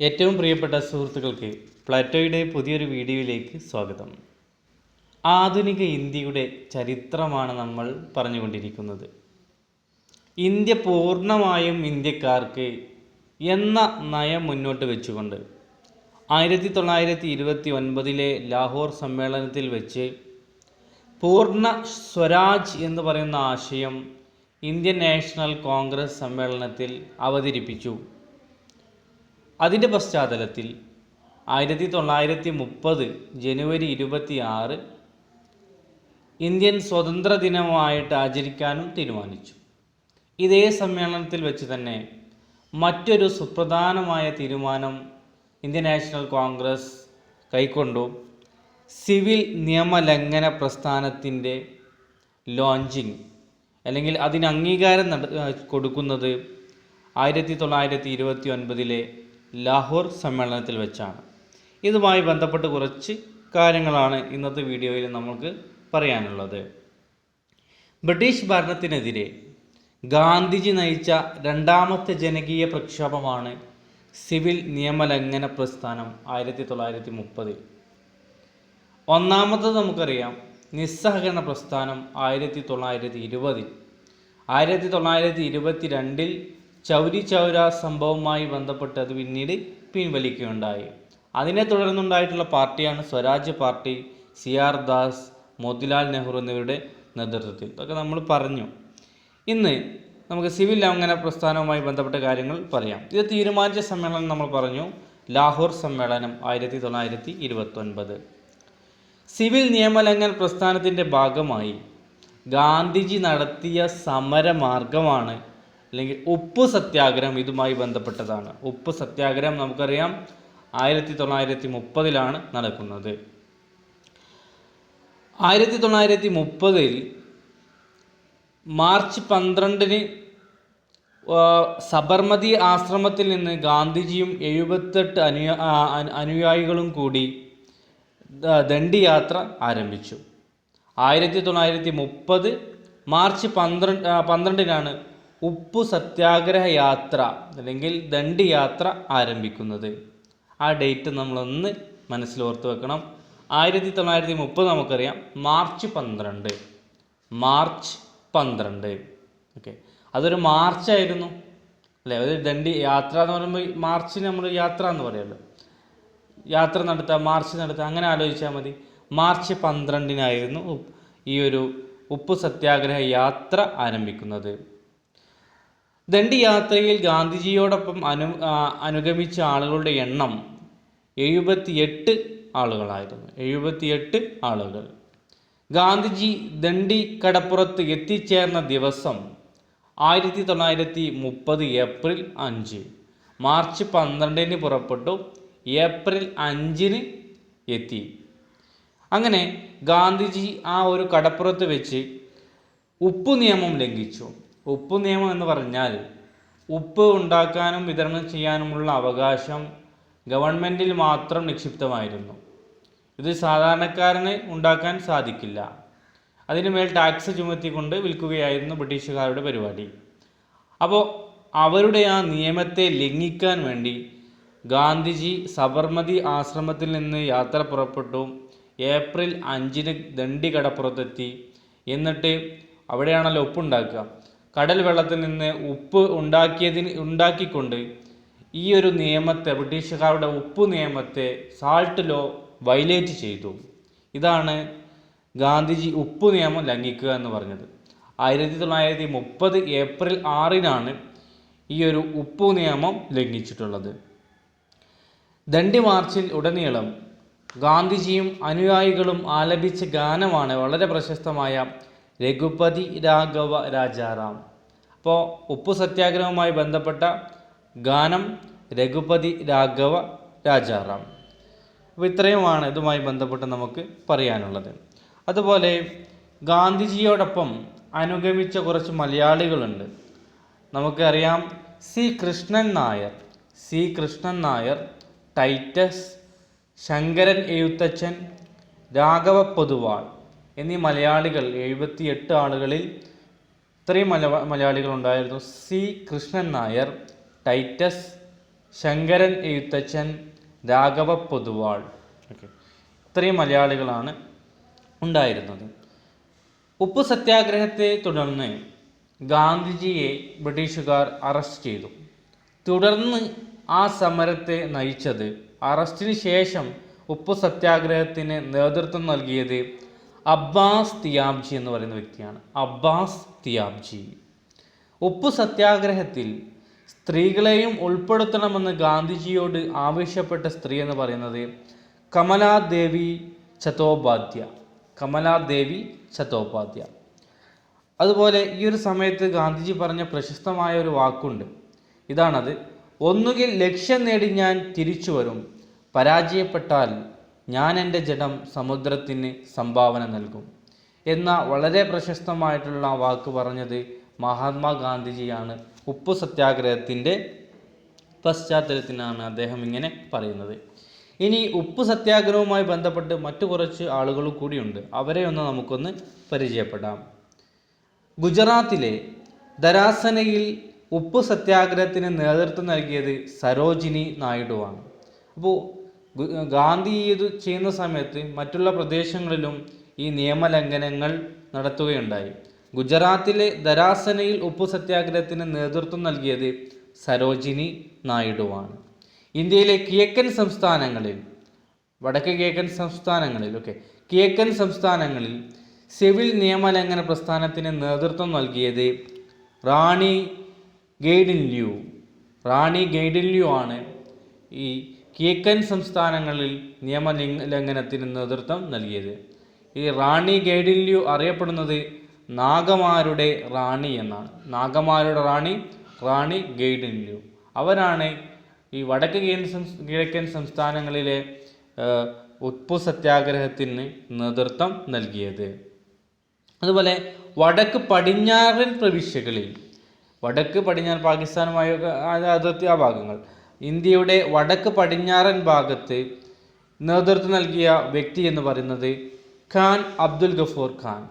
ഏറ്റവും പ്രിയപ്പെട്ട സുഹൃത്തുക്കൾക്ക് പ്ലാറ്റോയുടെ പുതിയൊരു വീഡിയോയിലേക്ക് സ്വാഗതം. ആധുനിക ഇന്ത്യയുടെ ചരിത്രമാണ് നമ്മൾ പറഞ്ഞുകൊണ്ടിരിക്കുന്നത്. ഇന്ത്യ പൂർണമായും ഇന്ത്യക്കാർക്ക് എന്ന നയം മുന്നോട്ട് വെച്ചുകൊണ്ട് ആയിരത്തി തൊള്ളായിരത്തി ഇരുപത്തി ഒൻപതിലെ ലാഹോർ സമ്മേളനത്തിൽ വെച്ച് പൂർണ സ്വരാജ് എന്ന് പറയുന്ന ആശയം ഇന്ത്യൻ നാഷണൽ കോൺഗ്രസ് സമ്മേളനത്തിൽ അവതരിപ്പിച്ചു. അതിന്റെ പശ്ചാത്തലത്തിൽ ആയിരത്തി തൊള്ളായിരത്തി മുപ്പത് ജനുവരി ഇരുപത്തി ആറ് ഇന്ത്യൻ സ്വതന്ത്ര ദിനമായിട്ട് ആചരിക്കാനും തീരുമാനിച്ചു. ഇതേ സമ്മേളനത്തിൽ വെച്ച് തന്നെ മറ്റൊരു സുപ്രധാനമായ തീരുമാനം ഇന്ത്യൻ നാഷണൽ കോൺഗ്രസ് കൈക്കൊണ്ടു. സിവിൽ നിയമലംഘന പ്രസ്ഥാനത്തിന്റെ ലോഞ്ചിങ് അല്ലെങ്കിൽ അതിന് അംഗീകാരം കൊടുക്കുന്നത് ആയിരത്തി തൊള്ളായിരത്തി ഇരുപത്തി ഒൻപതിലെ ലാഹോർ സമ്മേളനത്തിൽ വെച്ചാണ്. ഇതുമായി ബന്ധപ്പെട്ട് കുറച്ച് കാര്യങ്ങളാണ് ഇന്നത്തെ വീഡിയോയിൽ നമുക്ക് പറയാനുള്ളത്. ബ്രിട്ടീഷ് ഭരണത്തിനെതിരെ ഗാന്ധിജി നയിച്ച രണ്ടാമത്തെ ജനകീയ പ്രക്ഷോഭമാണ് സിവിൽ നിയമലംഘന പ്രസ്ഥാനം ആയിരത്തി തൊള്ളായിരത്തി മുപ്പതിൽ ഒന്നാമത് നമുക്കറിയാം നിസ്സഹകരണ പ്രസ്ഥാനം ആയിരത്തി തൊള്ളായിരത്തി ഇരുപതിൽ ആയിരത്തി തൊള്ളായിരത്തി ഇരുപത്തി രണ്ടിൽ ചൗരി ചൗര സംഭവവുമായി ബന്ധപ്പെട്ട് അത് പിന്നീട് പിൻവലിക്കുകയുണ്ടായി. അതിനെ തുടർന്നുണ്ടായിട്ടുള്ള പാർട്ടിയാണ് Swaraj party C R Das Motilal Nehru എന്നിവരുടെ നേതൃത്വത്തിൽ. ഇതൊക്കെ നമ്മൾ പറഞ്ഞു. ഇന്ന് നമുക്ക് സിവിൽ ലംഘന പ്രസ്ഥാനവുമായി ബന്ധപ്പെട്ട കാര്യങ്ങൾ പറയാം. ഇത് തീരുമാനിച്ച സമ്മേളനം നമ്മൾ പറഞ്ഞു. ലാഹോർ സമ്മേളനം ആയിരത്തി തൊള്ളായിരത്തി ഇരുപത്തൊൻപത്. സിവിൽ നിയമലംഘന പ്രസ്ഥാനത്തിന്റെ ഭാഗമായി ഗാന്ധിജി നടത്തിയ സമരമാർഗമാണ് അല്ലെങ്കിൽ ഉപ്പ് സത്യാഗ്രഹം ഇതുമായി ബന്ധപ്പെട്ടതാണ്. ഉപ്പ് സത്യാഗ്രഹം നമുക്കറിയാം ആയിരത്തി തൊള്ളായിരത്തി മുപ്പതിലാണ് നടക്കുന്നത്. ആയിരത്തി തൊള്ളായിരത്തി മുപ്പതിൽ മാർച്ച് പന്ത്രണ്ടിന് സബർമതി ആശ്രമത്തിൽ നിന്ന് ഗാന്ധിജിയും എഴുപത്തെട്ട് അനുയാ അനുയായികളും കൂടി ദണ്ഡിയാത്ര ആരംഭിച്ചു. ആയിരത്തി തൊള്ളായിരത്തി മുപ്പത് മാർച്ച് പന്ത്രണ്ട് പന്ത്രണ്ടിനാണ് ഉപ്പു സത്യാഗ്രഹ യാത്ര അല്ലെങ്കിൽ ദണ്ഡി യാത്ര ആരംഭിക്കുന്നത്. ആ ഡേറ്റ് നമ്മളൊന്ന് മനസ്സിൽ ഓർത്ത് വെക്കണം. ആയിരത്തി തൊള്ളായിരത്തി മുപ്പത് നമുക്കറിയാം. മാർച്ച് പന്ത്രണ്ട്. മാർച്ച് പന്ത്രണ്ട്. ഓക്കെ. അതൊരു മാർച്ചായിരുന്നു. അല്ലേ? ഒരു ദണ്ഡി യാത്ര എന്ന് പറയുമ്പോൾ മാർച്ചിന് നമ്മൾ യാത്ര എന്ന് പറയുമല്ലോ. യാത്ര നടത്തുക മാർച്ച് നടത്തുക അങ്ങനെ ആലോചിച്ചാൽ മതി. മാർച്ച് പന്ത്രണ്ടിനായിരുന്നു ഈ ഒരു ഉപ്പ് സത്യാഗ്രഹ യാത്ര ആരംഭിക്കുന്നത്. ദണ്ഡി യാത്രയിൽ ഗാന്ധിജിയോടൊപ്പം അനു അനുഗമിച്ച ആളുകളുടെ എണ്ണം എഴുപത്തിയെട്ട് ആളുകളായിരുന്നു. എഴുപത്തിയെട്ട് ആളുകൾ. ഗാന്ധിജി ദണ്ഡി കടപ്പുറത്ത് എത്തിച്ചേർന്ന ദിവസം ആയിരത്തി തൊള്ളായിരത്തി മുപ്പത് ഏപ്രിൽ അഞ്ച്. മാർച്ച് പന്ത്രണ്ടിന് പുറപ്പെട്ടു. ഏപ്രിൽ അഞ്ചിന് എത്തി. അങ്ങനെ ഗാന്ധിജി ആ ഒരു കടപ്പുറത്ത് വെച്ച് ഉപ്പു നിയമം ലംഘിച്ചു. ഉപ്പ് നിയമം എന്ന് പറഞ്ഞാൽ ഉപ്പ് ഉണ്ടാക്കാനും വിതരണം ചെയ്യാനുമുള്ള അവകാശം ഗവൺമെന്റിൽ മാത്രം നിക്ഷിപ്തമായിരുന്നു. ഇത് സാധാരണക്കാരന് ഉണ്ടാക്കാൻ സാധിക്കില്ല. അതിനുമേൽ ടാക്സ് ചുമത്തിക്കൊണ്ട് വിൽക്കുകയായിരുന്നു ബ്രിട്ടീഷുകാരുടെ പരിപാടി. അപ്പോൾ അവരുടെ ആ നിയമത്തെ ലംഘിക്കാൻ വേണ്ടി ഗാന്ധിജി സബർമതി ആശ്രമത്തിൽ നിന്ന് യാത്ര പുറപ്പെട്ടു. ഏപ്രിൽ അഞ്ചിന് ദണ്ഡി കടപ്പുറത്തെത്തി എന്നിട്ട് അവിടെയാണല്ലോ ഉപ്പുണ്ടാക്കുക. കടൽ വെള്ളത്തിൽ നിന്ന് ഉപ്പ് ഉണ്ടാക്കിയതിന് ഉണ്ടാക്കിക്കൊണ്ട് ഈ ഒരു നിയമത്തെ ബ്രിട്ടീഷുകാരുടെ ഉപ്പ് നിയമത്തെ സാൾട്ട് ലോ വയലേറ്റ് ചെയ്തു. ഇതാണ് ഗാന്ധിജി ഉപ്പ് നിയമം ലംഘിക്കുക എന്ന് പറഞ്ഞത്. ആയിരത്തി തൊള്ളായിരത്തി മുപ്പത് ഏപ്രിൽ ആറിനാണ് ഈ ഒരു ഉപ്പ് നിയമം ലംഘിച്ചിട്ടുള്ളത്. ദണ്ഡി മാർച്ചിൽ ഉടനീളം ഗാന്ധിജിയും അനുയായികളും ആലപിച്ച ഗാനമാണ് വളരെ പ്രശസ്തമായ രഘുപതി രാഘവ രാജാറാം. അപ്പോൾ ഉപ്പു സത്യാഗ്രഹവുമായി ബന്ധപ്പെട്ട ഗാനം രഘുപതി രാഘവ രാജാറാം. അപ്പോൾ ഇത്രയുമാണ് ഇതുമായി ബന്ധപ്പെട്ട് നമുക്ക് പറയാനുള്ളത്. അതുപോലെ ഗാന്ധിജിയോടൊപ്പം അനുഗമിച്ച കുറച്ച് മലയാളികളുണ്ട്. നമുക്കറിയാം C Krishnan Nair C Krishnan Nair Titus Sankaran Ezhuthachan Raghava Poduval എന്നീ മലയാളികൾ എഴുപത്തിയെട്ട് ആളുകളിൽ ഇത്രയും മല മലയാളികൾ ഉണ്ടായിരുന്നു C. Krishnan Nair Titus Sankaran Ezhuthachan Raghava Poduval. Okay. ഇത്രയും മലയാളികളാണ് ഉണ്ടായിരുന്നത്. ഉപ്പു സത്യാഗ്രഹത്തെ തുടർന്ന് ഗാന്ധിജിയെ ബ്രിട്ടീഷുകാർ അറസ്റ്റ് ചെയ്തു. തുടർന്ന് ആ സമരത്തെ നയിച്ചത് അറസ്റ്റിന് ശേഷം ഉപ്പു സത്യാഗ്രഹത്തിന് നേതൃത്വം നൽകിയത് അബ്ബാസ് തിയാബ്ജി എന്ന് പറയുന്ന വ്യക്തിയാണ്. അബ്ബാസ് തിയാബ്ജി. ഉപ്പു സത്യാഗ്രഹത്തിൽ സ്ത്രീകളെയും ഉൾപ്പെടുത്തണമെന്ന് ഗാന്ധിജിയോട് ആവശ്യപ്പെട്ട സ്ത്രീ എന്ന് പറയുന്നത് കമലാദേവി ചത്തോപാധ്യ. കമലാദേവി ചത്തോപാധ്യ. അതുപോലെ ഈ ഒരു സമയത്ത് ഗാന്ധിജി പറഞ്ഞ പ്രശസ്തമായ ഒരു വാക്കുണ്ട്. ഇതാണത് ഒന്നുകിൽ ലക്ഷ്യം നേടി ഞാൻ തിരിച്ചു വരും പരാജയപ്പെട്ടാൽ ഞാൻ എന്റെ ജഡം സമുദ്രത്തിന് സംഭാവന നൽകും. എന്ന വളരെ പ്രശസ്തമായിട്ടുള്ള വാക്ക് പറഞ്ഞത് മഹാത്മാഗാന്ധിജിയാണ് ഉപ്പു സത്യാഗ്രഹത്തിന്റെ പശ്ചാത്തലത്തിനാണ് അദ്ദേഹം ഇങ്ങനെ പറയുന്നത്. ഇനി ഉപ്പ് സത്യാഗ്രഹവുമായി ബന്ധപ്പെട്ട് മറ്റു കുറച്ച് ആളുകൾ കൂടിയുണ്ട്. അവരെ ഒന്ന് നമുക്കൊന്ന് പരിചയപ്പെടാം. ഗുജറാത്തിലെ ദരാസനയിൽ ഉപ്പ് സത്യാഗ്രഹത്തിന് നേതൃത്വം നൽകിയത് സരോജിനി നായിഡുവാണ്. അപ്പോൾ ഗാന്ധി ഇത് ചെയ്യുന്ന സമയത്ത് മറ്റുള്ള പ്രദേശങ്ങളിലും ഈ നിയമലംഘനങ്ങൾ നടത്തുകയുണ്ടായി. ഗുജറാത്തിലെ ദരാസനയിൽ ഉപ്പു സത്യാഗ്രഹത്തിന് നേതൃത്വം നൽകിയത് സരോജിനി നായിഡുവാണ്. ഇന്ത്യയിലെ കിഴക്കൻ സംസ്ഥാനങ്ങളിൽ വടക്ക് കിഴക്കൻ സംസ്ഥാനങ്ങളിൽ ഓക്കെ കിഴക്കൻ സംസ്ഥാനങ്ങളിൽ സിവിൽ നിയമലംഘന പ്രസ്ഥാനത്തിന് നേതൃത്വം നൽകിയത് റാണി ഗെയ്ഡിൻല്യൂ റാണി ഗെയ്ഡിൻല്യൂ ആണ് ഈ കിഴക്കൻ സംസ്ഥാനങ്ങളിൽ നിയമ ലംഘനത്തിന് നേതൃത്വം നൽകിയത്. ഈ റാണി ഗൈഡില്യു അറിയപ്പെടുന്നത് നാഗമാരുടെ റാണി എന്നാണ്. നാഗമാരുടെ റാണി റാണി ഗൈഡില്യു. അവരാണ് ഈ വടക്ക് കിഴക്കൻ സംസ്ഥാനങ്ങളിലെ ഉപ്പു സത്യാഗ്രഹത്തിന് നേതൃത്വം നൽകിയത്. അതുപോലെ വടക്ക് പടിഞ്ഞാറൻ പ്രവിശ്യകളിൽ വടക്ക് പടിഞ്ഞാറ് പാകിസ്ഥാനുമായി അതിർത്തി ആ ഭാഗങ്ങൾ. ഇന്ത്യയുടെ വടക്ക് പടിഞ്ഞാറൻ ഭാഗത്ത് നേതൃത്വം നൽകിയ വ്യക്തി എന്ന് പറയുന്നത് ഖാൻ അബ്ദുൽ ഗഫൂർ ഖാൻ.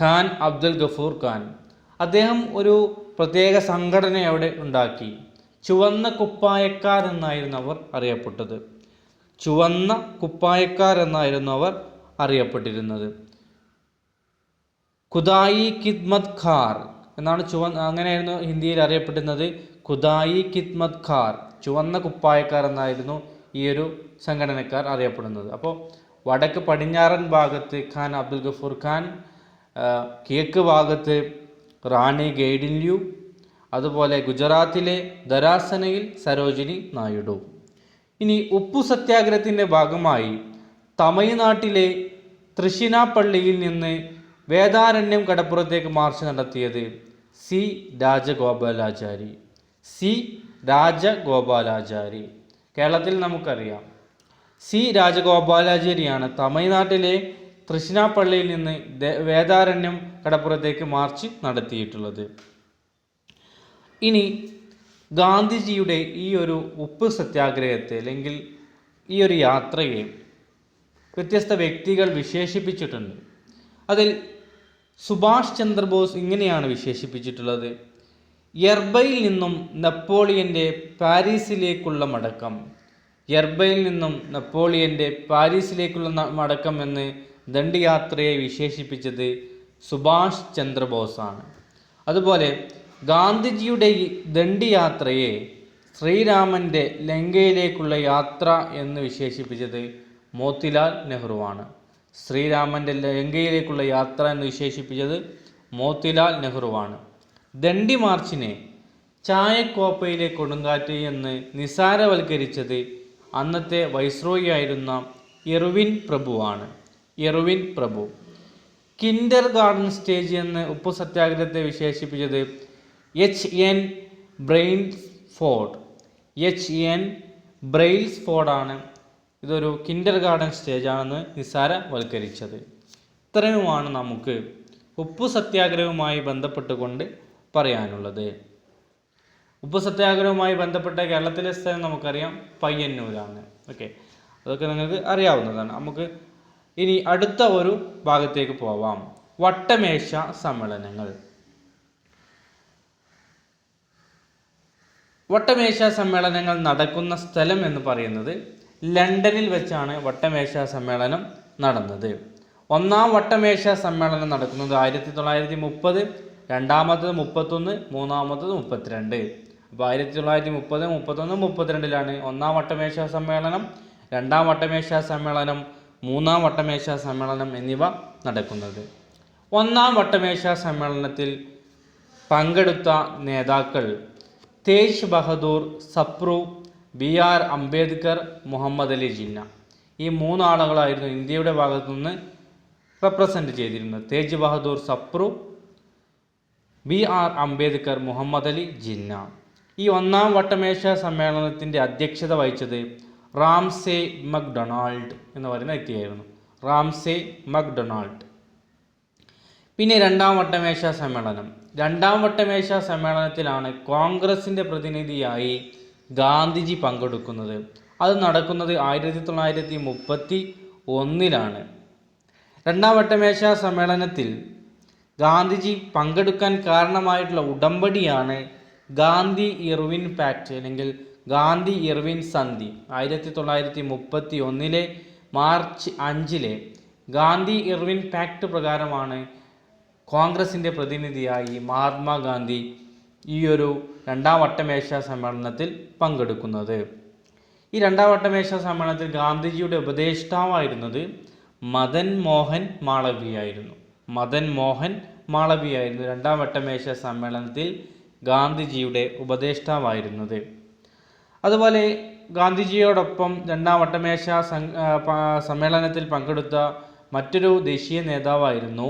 ഖാൻ അബ്ദുൽ ഗഫൂർ ഖാൻ. അദ്ദേഹം ഒരു പ്രത്യേക സംഘടന അവിടെ ഉണ്ടാക്കി. ചുവന്ന കുപ്പായക്കാർ എന്നായിരുന്നു അവർ അറിയപ്പെട്ടത്. ചുവന്ന കുപ്പായക്കാർ എന്നായിരുന്നു അവർ അറിയപ്പെട്ടിരുന്നത്. ഖുദായി കിദ്മത് ഖാർ എന്നാണ് ചുവ അങ്ങനെയായിരുന്നു ഹിന്ദിയിൽ അറിയപ്പെടുന്നത്. ഖുദായി ഖിദ്മത് ഖാർ ചുവന്ന കുപ്പായക്കാർ എന്നായിരുന്നു ഈ ഒരു സംഘടനക്കാർ അറിയപ്പെടുന്നത്. അപ്പോൾ വടക്ക് പടിഞ്ഞാറൻ ഭാഗത്ത് ഖാൻ അബ്ദുൽ ഗഫൂർ ഖാൻ കിഴക്ക് ഭാഗത്ത് റാണി ഗൈഡിൻല്യു അതുപോലെ ഗുജറാത്തിലെ ദരാസനയിൽ സരോജിനി നായിഡു. ഇനി ഉപ്പു സത്യാഗ്രഹത്തിന്റെ ഭാഗമായി തമിഴ്നാട്ടിലെ തൃശ്ശിനാപ്പള്ളിയിൽ നിന്ന് വേദാരണ്യം കടപ്പുറത്തേക്ക് മാർച്ച് നടത്തിയത് സി രാജഗോപാലാചാരി. സി രാജഗോപാലാചാരി. കേരളത്തിൽ നമുക്കറിയാം. സി രാജഗോപാലാചാരിയാണ് തമിഴ്നാട്ടിലെ തൃശ്ശിനാപ്പള്ളിയിൽ നിന്ന് വേദാരണ്യം കടപ്പുറത്തേക്ക് മാർച്ച് നടത്തിയിട്ടുള്ളത്. ഇനി ഗാന്ധിജിയുടെ ഈ ഒരു ഉപ്പ് സത്യാഗ്രഹത്തെ അല്ലെങ്കിൽ ഈ ഒരു യാത്രയെ വ്യത്യസ്ത വ്യക്തികൾ വിശേഷിപ്പിച്ചിട്ടുണ്ട്. അതിൽ സുഭാഷ് ചന്ദ്രബോസ് ഇങ്ങനെയാണ് വിശേഷിപ്പിച്ചിട്ടുള്ളത്. യർബയിൽ നിന്നും നെപ്പോളിയന്റെ പാരീസിലേക്കുള്ള മടക്കം. യർബയിൽ നിന്നും നെപ്പോളിയന്റെ പാരീസിലേക്കുള്ള മടക്കം എന്ന് ദണ്ഡിയാത്രയെ വിശേഷിപ്പിച്ചത് സുഭാഷ് ചന്ദ്രബോസാണ്. അതുപോലെ ഗാന്ധിജിയുടെ ദണ്ഡിയാത്രയെ ശ്രീരാമന്റെ ലങ്കയിലേക്കുള്ള യാത്ര എന്ന് വിശേഷിപ്പിച്ചത് മോത്തിലാൽ നെഹ്റുവാണ്. ശ്രീരാമന്റെ ലങ്കയിലേക്കുള്ള യാത്ര എന്ന് വിശേഷിപ്പിച്ചത് മോത്തിലാൽ നെഹ്റുവാണ്. ദണ്ഡി മാർച്ചിനെ ചായക്കോപ്പയിലെ കൊടുങ്കാറ്റ് എന്ന് നിസാരവൽക്കരിച്ചത് അന്നത്തെ വൈസ്രോയി ആയിരുന്ന എറുവിൻ പ്രഭുവാണ്. എറുവിൻ പ്രഭു. കിൻഡർ ഗാർഡൻ സ്റ്റേജ് എന്ന് ഉപ്പു സത്യാഗ്രഹത്തെ വിശേഷിപ്പിച്ചത് H N Brailsford H N ബ്രെയിൽസ് ഫോർഡാണ് ഇതൊരു കിൻഡർ ഗാർഡൻ സ്റ്റേജാണെന്ന് നിസാരവൽക്കരിച്ചത്. ഇത്രയുമാണ് നമുക്ക് ഉപ്പു സത്യാഗ്രഹവുമായി ബന്ധപ്പെട്ടുകൊണ്ട് പറയാനുള്ളത്. ഉപ്പു സത്യാഗ്രഹവുമായി ബന്ധപ്പെട്ട കേരളത്തിലെ സ്ഥലം നമുക്കറിയാം പയ്യന്നൂരാണ്. ഓക്കെ. അതൊക്കെ നിങ്ങൾക്ക് അറിയാവുന്നതാണ്. നമുക്ക് ഇനി അടുത്ത ഒരു ഭാഗത്തേക്ക് പോവാം. വട്ടമേശ സമ്മേളനങ്ങൾ. വട്ടമേശ സമ്മേളനങ്ങൾ നടക്കുന്ന സ്ഥലം എന്ന് പറയുന്നത് ലണ്ടനിൽ വെച്ചാണ് വട്ടമേശ സമ്മേളനം നടന്നത്. ഒന്നാം വട്ടമേശ സമ്മേളനം നടക്കുന്നത് ആയിരത്തി തൊള്ളായിരത്തി മുപ്പത് രണ്ടാമത്തത് മുപ്പത്തൊന്ന് മൂന്നാമത്തത് മുപ്പത്തിരണ്ട്. അപ്പോൾ ആയിരത്തി തൊള്ളായിരത്തി മുപ്പത് മുപ്പത്തൊന്ന് മുപ്പത്തിരണ്ടിലാണ്. ഒന്നാം വട്ടമേശ സമ്മേളനം രണ്ടാം വട്ടമേശ സമ്മേളനം മൂന്നാം വട്ടമേശ സമ്മേളനം എന്നിവ നടക്കുന്നത്. ഒന്നാം വട്ടമേശ സമ്മേളനത്തിൽ പങ്കെടുത്ത നേതാക്കൾ തേജ് ബഹദൂർ സപ്രു ബി ആർ അംബേദ്കർ മുഹമ്മദ് അലി ജിന്ന. ഈ മൂന്നാളുകളായിരുന്നു ഇന്ത്യയുടെ ഭാഗത്തുനിന്ന് റെപ്രസെന്റ് ചെയ്തിരുന്നത്. Tej Bahadur Sapru B R Ambedkar Muhammad Ali Jinnah. ഈ ഒന്നാം വട്ടമേശ സമ്മേളനത്തിന്റെ അധ്യക്ഷത വഹിച്ചത് റാംസെ മക്ഡൊണാൾഡ് എന്ന് പറയുന്ന വ്യക്തിയായിരുന്നു. Ramsay MacDonald. പിന്നെ രണ്ടാം വട്ടമേശ സമ്മേളനം. രണ്ടാം വട്ടമേശ സമ്മേളനത്തിലാണ് കോൺഗ്രസിന്റെ പ്രതിനിധിയായി ഗാന്ധിജി പങ്കെടുക്കുന്നത്. അത് നടക്കുന്നത് ആയിരത്തി തൊള്ളായിരത്തി മുപ്പത്തി ഒന്നിലാണ്. രണ്ടാം വട്ടമേശ സമ്മേളനത്തിൽ ഗാന്ധിജി പങ്കെടുക്കാൻ കാരണമായിട്ടുള്ള ഉടമ്പടിയാണ് ഗാന്ധി ഇർവിൻ പാക്ട് അല്ലെങ്കിൽ ഗാന്ധി ഇർവിൻ സന്ധി. ആയിരത്തി തൊള്ളായിരത്തി മുപ്പത്തി ഒന്നിലെ മാർച്ച് അഞ്ചിലെ ഗാന്ധി ഇർവിൻ പാക്ട് പ്രകാരമാണ് കോൺഗ്രസിന്റെ പ്രതിനിധിയായി മഹാത്മാഗാന്ധി ഈ ഒരു രണ്ടാം വട്ടമേശ സമ്മേളനത്തിൽ പങ്കെടുക്കുന്നത്. ഈ രണ്ടാം വട്ടമേശ സമ്മേളനത്തിൽ ഗാന്ധിജിയുടെ ഉപദേഷ്ടാവായിരുന്നത് മദൻ മോഹൻ മാളവിയായിരുന്നു മദൻ മോഹൻ മാളവിയായിരുന്നു രണ്ടാം വട്ടമേശ സമ്മേളനത്തിൽ ഗാന്ധിജിയുടെ ഉപദേഷ്ടാവായിരുന്നത്. അതുപോലെ ഗാന്ധിജിയോടൊപ്പം രണ്ടാം വട്ടമേശ സമ്മേളനത്തിൽ പങ്കെടുത്ത മറ്റൊരു ദേശീയ നേതാവായിരുന്നു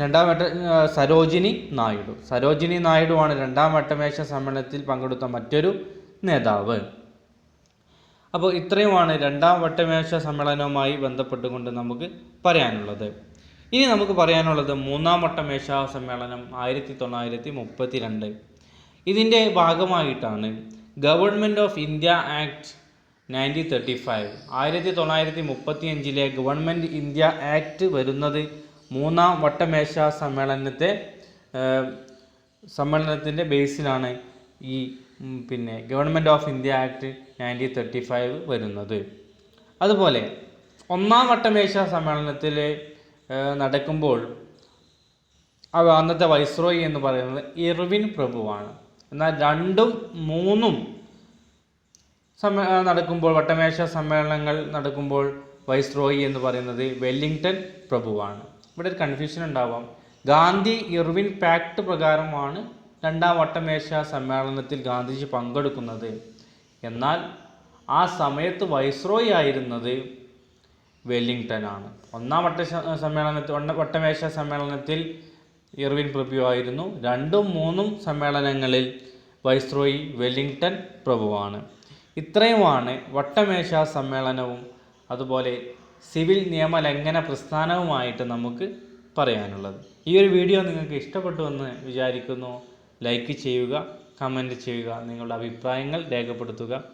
രണ്ടാം വട്ട സരോജിനി നായിഡു. സരോജിനി നായിഡു ആണ് രണ്ടാം വട്ടമേശ സമ്മേളനത്തിൽ പങ്കെടുത്ത മറ്റൊരു നേതാവ്. അപ്പോൾ ഇത്രയുമാണ് രണ്ടാം വട്ടമേശ സമ്മേളനവുമായി ബന്ധപ്പെട്ടുകൊണ്ട് നമുക്ക് പറയാനുള്ളത്. ഇനി നമുക്ക് പറയാനുള്ളത് മൂന്നാം വട്ടമേശ സമ്മേളനം ആയിരത്തി തൊള്ളായിരത്തി മുപ്പത്തി രണ്ട് ഇതിന്റെ ഭാഗമായിട്ടാണ് government of India act nineteen thirty five ആയിരത്തി തൊള്ളായിരത്തി മുപ്പത്തി അഞ്ചിലെ ഗവൺമെന്റ് ഇന്ത്യ ആക്ട് വരുന്നത് മൂന്നാം വട്ടമേശ സമ്മേളനത്തെ സമ്മേളനത്തിന്റെ ബേസിലാണ് ഈ പിന്നെ government of India act nineteen thirty five വരുന്നത്. അതുപോലെ ഒന്നാം വട്ടമേശ സമ്മേളനത്തിൽ നടക്കുമ്പോൾ അന്നത്തെ വൈസ്രോയി എന്ന് പറയുന്നത് ഇർവിൻ പ്രഭുവാണ്. എന്നാൽ രണ്ടും മൂന്നും സമ്മേ നടക്കുമ്പോൾ വട്ടമേശ സമ്മേളനങ്ങൾ നടക്കുമ്പോൾ വൈസ്രോയി എന്ന് പറയുന്നത് വെല്ലിംഗ്ടൺ പ്രഭുവാണ്. ഇവിടെ ഒരു കൺഫ്യൂഷൻ ഉണ്ടാവാം. ഗാന്ധി ഇർവിൻ പാക്ട് പ്രകാരമാണ് രണ്ടാം വട്ടമേശ സമ്മേളനത്തിൽ ഗാന്ധിജി പങ്കെടുക്കുന്നത്. എന്നാൽ ആ സമയത്ത് വൈസ്രോയി ആയിരുന്നത് വെല്ലിംഗ്ടൺ ആണ് ഒന്നാം വട്ട സമ്മേളനത്തിൽ ഒന്ന വട്ടമേശ സമ്മേളനത്തിൽ ഇർവിൻ പ്രഭു ആയിരുന്നു. രണ്ടും മൂന്നും സമ്മേളനങ്ങളിൽ വൈസ്രോയി വെല്ലിങ്ടൺ പ്രഭുവാണ്. ഇത്രയുമാണ് വട്ടമേശ സമ്മേളനവും അതുപോലെ സിവിൽ നിയമലംഘന പ്രസ്ഥാനവുമായിട്ട് നമുക്ക് പറയാനുള്ളത്. ഈ ഒരു വീഡിയോ നിങ്ങൾക്ക് ഇഷ്ടപ്പെട്ടു എന്ന് വിചാരിക്കുന്നു. ലൈക്ക് ചെയ്യുക കമന്റ് ചെയ്യുക നിങ്ങളുടെ അഭിപ്രായങ്ങൾ രേഖപ്പെടുത്തുക.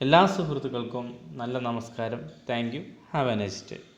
എല്ലാ സുഹൃത്തുക്കൾക്കും നല്ല നമസ്കാരം. Thank you have a next